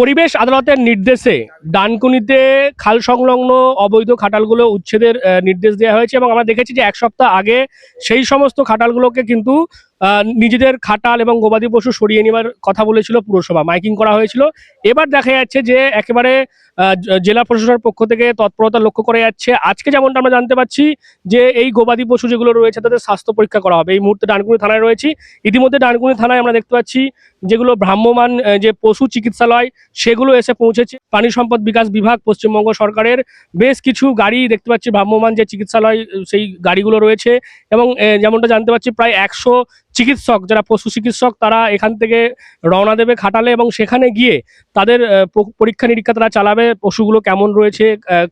পরিবেশ আদালতের নির্দেশে ডানকুনিতে খাল সংলগ্ন অবৈধ খাটালগুলো উচ্ছেদের নির্দেশ দেওয়া হয়েছে এবং আমরা দেখেছি যে এক সপ্তাহ আগে সেই সমস্ত খাটালগুলোকে কিন্তু নিজেদের খাটাল এবং গবাদি পশু সরিয়ে নেওয়ার কথা বলেছিল পুরসভা। মাইকিং করা হয়েছিল। এবার দেখা যাচ্ছে যে একেবারে জেলা প্রশাসনের পক্ষ থেকে তৎপরতা লক্ষ্য করা যাচ্ছে। আজকে যেমনটা আমরা জানতে পারছি যে এই গবাদি পশু যেগুলো রয়েছে তাদের স্বাস্থ্য পরীক্ষা করা হবে। এই মুহূর্তে ডানকুনি থানায় রয়েছি। ইতিমধ্যে ডানকুনি থানায় আমরা দেখতে পাচ্ছি যেগুলো ভ্রাম্যমান যে পশু চিকিৎসালয়, সেগুলো এসে পৌঁছেছে। প্রাণী সম্পদ বিকাশ বিভাগ, পশ্চিমবঙ্গ সরকারের বেশ কিছু গাড়ি দেখতে পাচ্ছি। ভ্রাম্যমান যে চিকিৎসালয়, সেই গাড়িগুলো রয়েছে এবং যেমনটা জানতে পারছি প্রায় একশো চিকিৎসক, যারা পশু চিকিৎসক, তারা এখান থেকে রওনা দেবে খাটালে এবং সেখানে গিয়ে তাদের পরীক্ষা নিরীক্ষা তারা চালাবে, পশুগুলো কেমন রয়েছে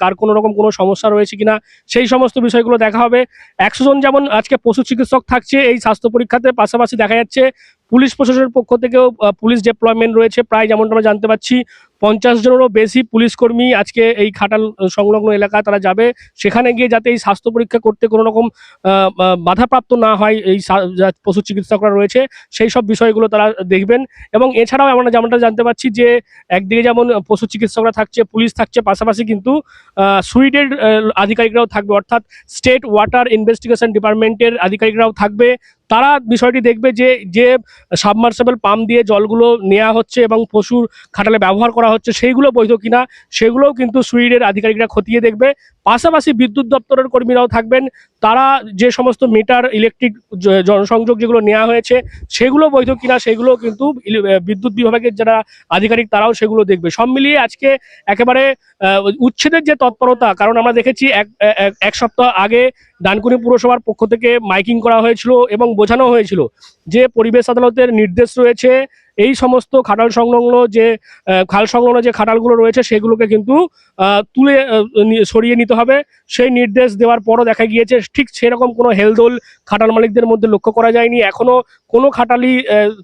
কার কোনো রকম কোনো সমস্যা রয়েছে কিনা, সেই সমস্ত বিষয়গুলো দেখা হবে। একশো জন যেমন আজকে পশু চিকিৎসক থাকছে এই স্বাস্থ্য পরীক্ষাতে, পাশাপাশি দেখা যাচ্ছে পুলিশ প্রশাসনের পক্ষ থেকেও পুলিশ ডেপ্লয়মেন্ট রয়েছে। প্রায় যেমনটা আমরা জানতে পাচ্ছি পঞ্চাশ জনেরও বেশি পুলিশ কর্মী আজকে এই খাটাল সংলগ্ন এলাকা তারা যাবে। সেখানে গিয়ে যাতে এই স্বাস্থ্য পরীক্ষা করতে কোনো রকম বাধাপ্রাপ্ত না হয় এই পশু চিকিৎসকরা রয়েছে, সেই সব বিষয়গুলো তারা দেখবেন। এবং এছাড়াও আমরা যেমনটা জানতে পারছি যে, একদিকে যেমন পশু চিকিৎসকরা থাকছে, পুলিশ থাকছে, পাশাপাশি কিন্তু সুইডের আধিকারিকরাও থাকবে। অর্থাৎ স্টেট ওয়াটার ইনভেস্টিগেশন ডিপার্টমেন্টের আধিকারিকরাও থাকবে। তারা বিষয়টি দেখবে যে যে সাবমার্সেবল পাম্প দিয়ে জলগুলো নেওয়া হচ্ছে এবং পশুর খাটালে ব্যবহার করা হচ্ছে, সেইগুলো বৈধ কিনা, সেগুলোও কিন্তু সুইডের আধিকারিকরা খতিয়ে দেখবে। পাশাপাশি বিদ্যুৎ দপ্তরের কর্মীরাও থাকবেন। তারা যে সমস্ত মিটার ইলেকট্রিক জনসংযোগ যেগুলো নেওয়া হয়েছে, সেগুলো বৈধ কিনা সেগুলো কিন্তু বিদ্যুৎ বিভাগের যারা আধিকারিক তারাও সেগুলো দেখবে। সব মিলিয়ে আজকে একেবারে উচ্ছেদের যে তৎপরতা, কারণ আমরা দেখেছি এক, এক- সপ্তাহ আগে ডানকুনি পুরসভার পক্ষ থেকে মাইকিং করা হয়েছিল এবং বোঝানো হয়েছিল যে পরিবেশ আদালতের নির্দেশ রয়েছে এই সমস্ত খাটাল সংলগ্ন যে খাল সংলগ্ন যে খাটালগুলো রয়েছে সেগুলোকে কিন্তু তুলে সরিয়ে নিতে হবে। সেই নির্দেশ দেওয়ার পরও দেখা গিয়েছে ঠিক সেরকম কোনো হেলদোল খাটাল মালিকদের মধ্যে লক্ষ্য করা যায়নি। এখনও কোনো খাটালি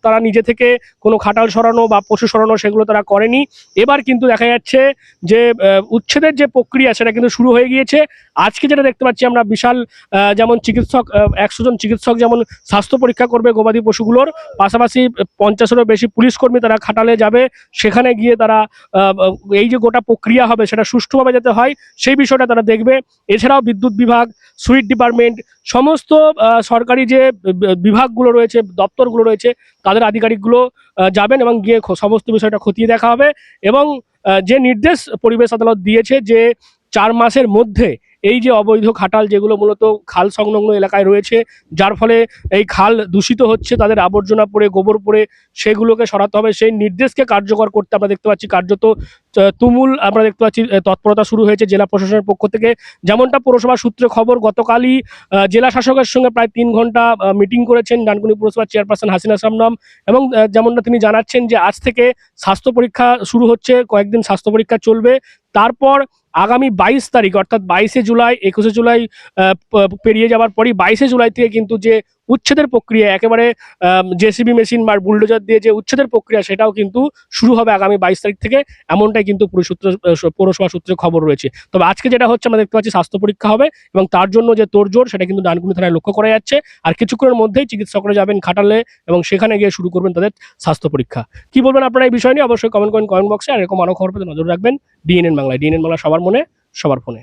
তারা নিজে থেকে কোনো খাটাল সরানো বা পশু সরানো সেগুলো তারা করেনি। এবার কিন্তু দেখা যাচ্ছে যে উচ্ছেদের যে প্রক্রিয়া সেটা কিন্তু শুরু হয়ে গিয়েছে। আজকে যেটা দেখতে পাচ্ছি আমরা, বিশাল যেমন চিকিৎসক একশো জন চিকিৎসক যেমন স্বাস্থ্য পরীক্ষা করবে গবাদি পশুগুলোর, পাশাপাশি পঞ্চাশেরও বেশি পুলিশ কর্মী তারা খাটালে যাবে। সেখানে গিয়ে তারা এই যে গোটা প্রক্রিয়া হবে সেটা সুষ্ঠুভাবে যাতে হয়, সেই বিষয়টা তারা দেখবে। এছাড়াও বিদ্যুৎ বিভাগ, সুইট ডিপার্টমেন্ট, সমস্ত সরকারি যে বিভাগগুলো রয়েছে, দপ্তরগুলো রয়েছে, তাদের আধিকারিকগুলো যাবেন এবং গিয়ে সমস্ত বিষয়টা খতিয়ে দেখা হবে। এবং যে নির্দেশ পরিবেশ আদালত দিয়েছে যে চার মাসের মধ্যে এই যে অবৈধ খাটাল যেগুলো মূলত খাল সংলগ্ন এলাকায় রয়েছে, যার ফলে এই খাল দূষিত হচ্ছে, তাদের আবর্জনা পড়ে, গোবর পড়ে, সেগুলোকে সরাতে হবে। সেই নির্দেশকে কার্যকর করতে আমরা দেখতে পাচ্ছি, কার্যত তুমুল আমরা দেখতে পাচ্ছি তৎপরতা শুরু হয়েছে জেলা প্রশাসনের পক্ষ থেকে। যেমনটা পৌরসভা সূত্রে খবর, গতকালই জেলা শাসকের সঙ্গে প্রায় তিন ঘণ্টা মিটিং করেছেন ডানকুনি পৌরসভার চেয়ারপারসন হাসিনা সামনাম। এবং যেমনটা তিনি জানাচ্ছেন যে আজ থেকে স্বাস্থ্য পরীক্ষা শুরু হচ্ছে, কয়েকদিন স্বাস্থ্য পরীক্ষা চলবে। তারপর আগামী বাইশ তারিখ, অর্থাৎ বাইশে জুলাই, একুশে জুলাই পেরিয়ে যাওয়ার পরই বাইশে জুলাই থেকে কিন্তু যে উচ্ছেদের প্রক্রিয়া, একেবারে জেসিবি মেশিন বা বুলডোজার দিয়ে যে উচ্ছেদের প্রক্রিয়া, সেটাও কিন্তু শুরু হবে আগামী বাইশ তারিখ থেকে। এমনটাই কিন্তু সূত্র পৌরসভা সূত্রে খবর রয়েছে। তবে আজকে যেটা হচ্ছে, আমরা দেখতে পাচ্ছি স্বাস্থ্য পরীক্ষা হবে এবং তার জন্য যে তোড়জোড়, সেটা কিন্তু ডানকুনি থানায় লক্ষ্য করা যাচ্ছে। আর কিছুক্ষণের মধ্যেই চিকিৎসকরা যাবেন খাটালে এবং সেখানে গিয়ে শুরু করবেন তাদের স্বাস্থ্য পরীক্ষা। কি বলবেন আপনারা এই বিষয় নিয়ে? অবশ্যই কমেন্ট করেন কমেন্ট বক্সে আর এরকম আরও খবর পেতে নজর রাখবেন। ডিএনএন বাংলায়। ডিএনএন বাংলা সবার মনে, সবার ফোনে।